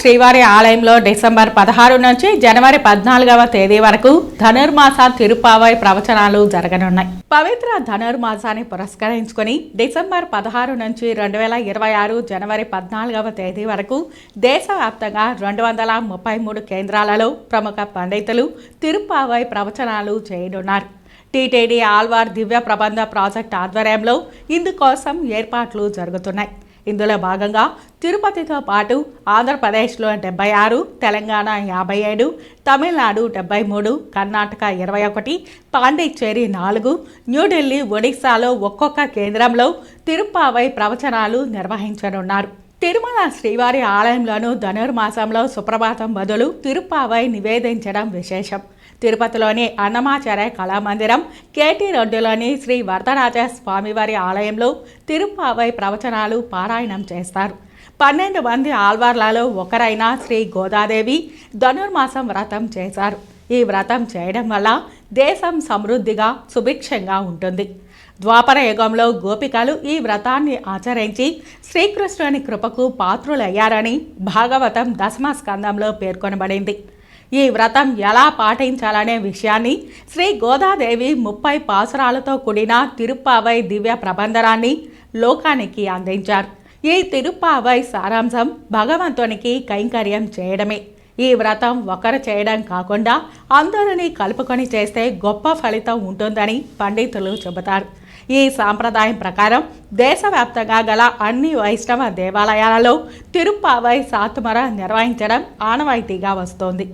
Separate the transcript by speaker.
Speaker 1: శ్రీవారి ఆలయంలో డిసెంబర్ పదహారు నుంచి జనవరి పద్నాలుగవ తేదీ వరకు ధనుర్మాస తిరుపావై ప్రవచనాలు జరగనున్నాయి. పవిత్ర ధనుర్మాసాన్ని పురస్కరించుకొని డిసెంబర్ పదహారు నుంచి రెండు వేల ఇరవై ఆరు జనవరి పద్నాలుగవ తేదీ వరకు దేశవ్యాప్తంగా రెండు వందల ముప్పై మూడు కేంద్రాలలో ప్రముఖ పండితులు తిరుపావై ప్రవచనాలు చేయనున్నారు. టీటీడీ ఆల్వార్ దివ్య ప్రబంధ ప్రాజెక్ట్ ఆధ్వర్యంలో ఇందుకోసం ఏర్పాట్లు జరుగుతున్నాయి. ఇందులో భాగంగా తిరుపతితో పాటు ఆంధ్రప్రదేశ్లో డెబ్బై ఆరు తెలంగాణ యాభై ఏడు తమిళనాడు డెబ్బై మూడు కర్ణాటక ఇరవై ఒకటి పాండిచ్చేరి నాలుగు న్యూఢిల్లీ ఒడిశాలో ఒక్కొక్క కేంద్రంలో తిరుపావై ప్రవచనాలు నిర్వహించనున్నారు. తిరుమల శ్రీవారి ఆలయంలోనూ ధనుర్మాసంలో సుప్రభాతం బదులు తిరుపావై నివేదించడం విశేషం. తిరుపతిలోని అన్నమాచార్య కళామందిరం కేటీ రోడ్డులోని శ్రీ వరదరాజ స్వామివారి ఆలయంలో తిరుపావై ప్రవచనాలు పారాయణం చేస్తారు. పన్నెండు మంది ఆల్వార్లలో ఒకరైన శ్రీ గోదాదేవి ధనుర్మాసం వ్రతం చేశారు. ఈ వ్రతం చేయడం వల్ల దేశం సమృద్ధిగా సుభిక్షంగా ఉంటుంది. ద్వాపర యుగంలో గోపికలు ఈ వ్రతాన్ని ఆచరించి శ్రీకృష్ణుని కృపకు పాత్రులయ్యారని భాగవతం దశమ స్కందంలో పేర్కొనబడింది. ఈ వ్రతం ఎలా పాటించాలనే విషయాన్ని శ్రీ గోదాదేవి ముప్పై పాసురాలతో కూడిన తిరుప్పావై దివ్య ప్రబంధరాన్ని లోకానికి అందించారు. ఈ తిరుప్పావై సారాంశం భగవంతునికి కైంకర్యం చేయడమే. ఈ వ్రతం ఒకరు చేయడం కాకుండా అందరినీ కలుపుకొని చేస్తే గొప్ప ఫలితం ఉంటుందని పండితులు చెబుతారు. ఈ సాంప్రదాయం ప్రకారం దేశవ్యాప్తంగా గల అన్ని వైష్ణవ దేవాలయాలలో తిరుప్పావై సాతుమర నిర్వహించడం ఆనవాయితీగా వస్తోంది.